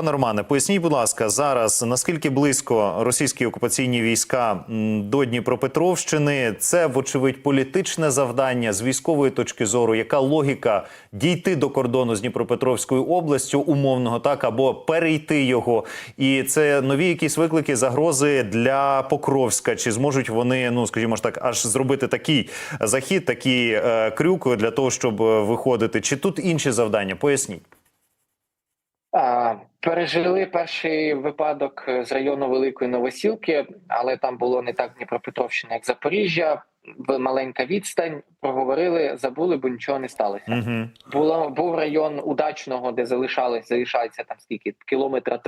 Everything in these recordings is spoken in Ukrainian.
Пане Романе, поясніть, будь ласка, зараз наскільки близько російські окупаційні війська до Дніпропетровщини? Це вочевидь політичне завдання з військової точки зору. Яка логіка дійти до кордону з Дніпропетровською областю, умовного так або перейти його? І це нові якісь виклики, загрози для Покровська? Чи зможуть вони, ну скажімо ж так, аж зробити такий захід, такий е, крюк для того, щоб е, виходити? Чи тут інші завдання? Поясніть. Пережили перший випадок з району Великої Новосілки, але там було не так Дніпропетровщина, як Запоріжжя. В- Маленька відстань проговорили, забули, бо нічого не сталося. Угу. Було був район удачного, де залишались залишається там скільки кілометра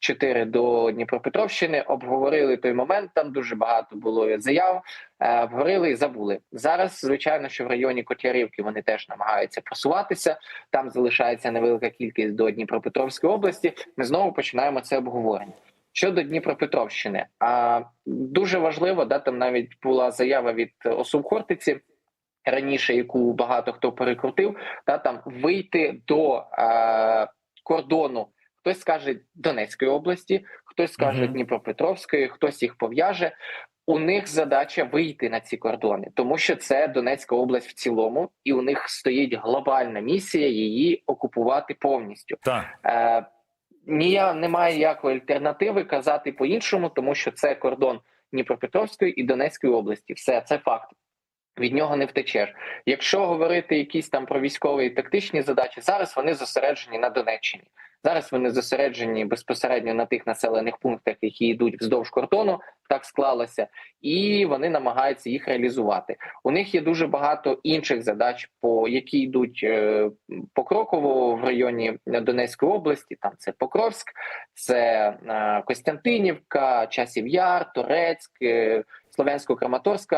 3-4 до Дніпропетровщини. Обговорили той момент. Там дуже багато було заяв. е, Обговорили і забули. Зараз, звичайно, що в районі Котлярівки вони теж намагаються просуватися. Там залишається невелика кількість до Дніпропетровської області. Ми знову починаємо це обговорення. Щодо Дніпропетровщини, а дуже важливо, да там навіть була заява від особ Хортиці раніше, яку багато хто перекрутив, та там вийти до е, кордону. Хтось скаже Донецької області, хтось скаже Мгм. Дніпропетровської, хтось їх пов'яже. У них задача вийти на ці кордони, тому що це Донецька область в цілому, і у них стоїть глобальна місія її окупувати повністю. Так. Е, нія немає ніякої альтернативи казати по-іншому, тому що це кордон Дніпропетровської і Донецької області. Все це факт. Від нього не втечеш. Якщо говорити якісь там про військові і тактичні задачі, зараз вони зосереджені на Донеччині. Зараз вони зосереджені безпосередньо на тих населених пунктах, які йдуть вздовж кордону, так склалося, і вони намагаються їх реалізувати. У них є дуже багато інших задач, по які йдуть е, покроково в районі Донецької області. Там це Покровськ, це е, Костянтинівка, Часів Яр, Торецьк, е, Слов'янсько-Краматорська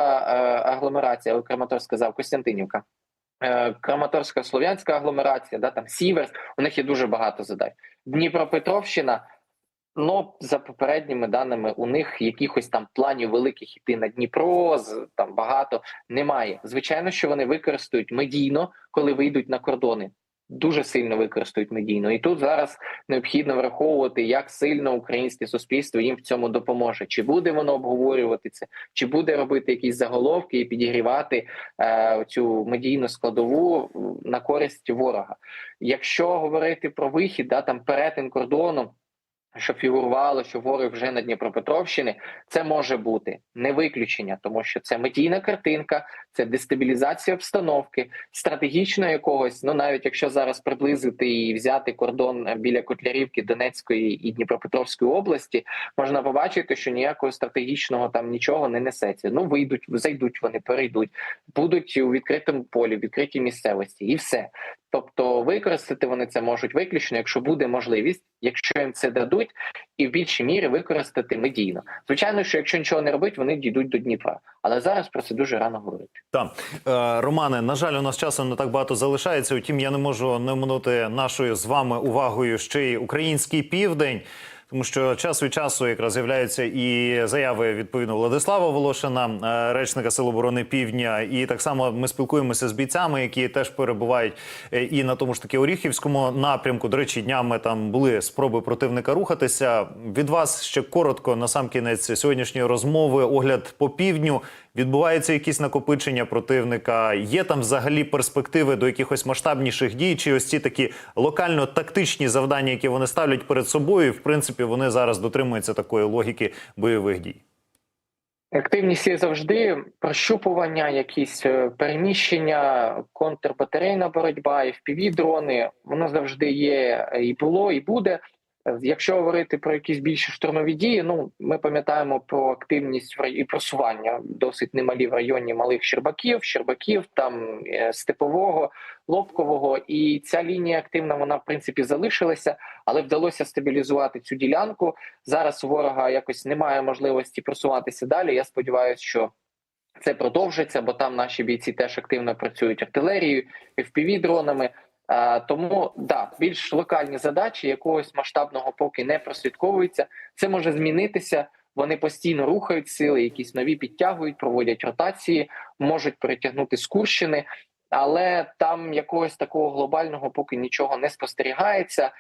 агломерація. але Краматорськ сказав Костянтинівка. Краматорська слов'янська агломерація, да там Сіверськ. У них є дуже багато задач. Дніпропетровщина. Ну, за попередніми даними, у них якихось там планів великих іти на Дніпро, з- там багато немає. Звичайно, що вони використають медійно, коли вийдуть на кордони. Дуже сильно використають медійно, і тут зараз необхідно враховувати, як сильно українське суспільство їм в цьому допоможе. Чи буде воно обговорювати це, чи буде робити якісь заголовки і підігрівати е, цю медійну складову на користь ворога. Якщо говорити про вихід, да там перетин кордону. Що фігурувало, що ворог вже на Дніпропетровщині, це може бути не виключення, тому що це медійна картинка, це дестабілізація обстановки, стратегічно якогось. Ну навіть якщо зараз приблизити і взяти кордон біля Котлярівки Донецької і Дніпропетровської області, можна побачити, що ніякого стратегічного там нічого не несеться. Ну вийдуть, зайдуть вони, перейдуть, будуть у відкритому полі, в відкритій місцевості, і все. Тобто використати вони це можуть виключно, якщо буде можливість, якщо їм це дадуть, і в більшій мірі використати медійно. Звичайно, що якщо нічого не робить, вони дійдуть до Дніпра. Але зараз про це дуже рано говорити. Так, е, Романе, на жаль, у нас часу не так багато залишається. Утім, я не можу не оминути нашою з вами увагою ще й український південь. Тому що час від часу якраз з'являються і заяви відповідно Владислава Волошина, е, речника Сил оборони Півдня, і так само ми спілкуємося з бійцями, які теж перебувають е, і на тому ж таки Оріхівському напрямку. До речі, днями там були спроби противника рухатися. Від вас ще коротко на сам кінець сьогоднішньої розмови. Огляд по півдню. Відбуваються якісь накопичення противника? Є там взагалі перспективи до якихось масштабніших дій? Чи ось ці такі локально-тактичні завдання, які вони ставлять перед собою? і, В принципі, вони зараз дотримуються такої логіки бойових дій. Активність є завжди прощупування, якісь е, переміщення, контрбатарейна боротьба, fpv дрони. Воно завжди є е, і було, і буде. Якщо говорити про якісь більші штурмові дії, ну ми пам'ятаємо про активність і просування досить немалі в районі малих Щербаків, Щербаків, там е, степового, лобкового, і ця лінія активна вона в принципі залишилася, але вдалося стабілізувати цю ділянку. Зараз у ворога якось немає можливості просуватися далі. Я сподіваюся, що це продовжиться, бо там наші бійці теж активно працюють артилерією, fpv дронами. А, тому да, більш локальні задачі якогось масштабного поки не прослідковуються. Це може змінитися. Вони постійно рухають сили, якісь нові підтягують, проводять ротації, можуть перетягнути з Курщини. але там якогось такого глобального поки нічого не спостерігається.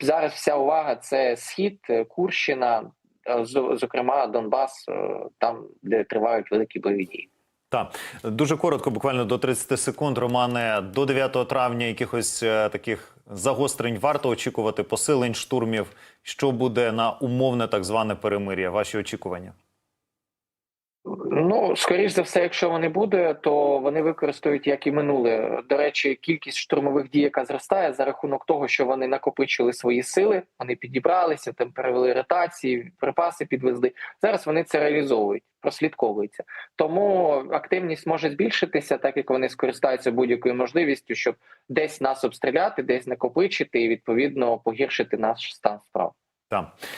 Зараз вся увага це схід, е, Курщина, е, зокрема Донбас, е, там де тривають великі бойові дії. Так, дуже коротко, буквально до 30 секунд. Романе, до 9 травня якихось е, таких загострень варто очікувати посилень штурмів. Що буде на умовне так зване перемир'я? Ваші очікування? Ну, скоріш за все, якщо вони буде, то вони використають як і минуле. До речі, кількість штурмових дій, яка зростає за рахунок того, що вони накопичили свої сили, вони підібралися, там перевели ротації, припаси підвезли. Зараз вони це реалізовують, прослідковується. Тому активність може збільшитися, так як вони скористаються будь-якою можливістю, щоб десь нас обстріляти, десь накопичити і відповідно погіршити наш стан справ. Так.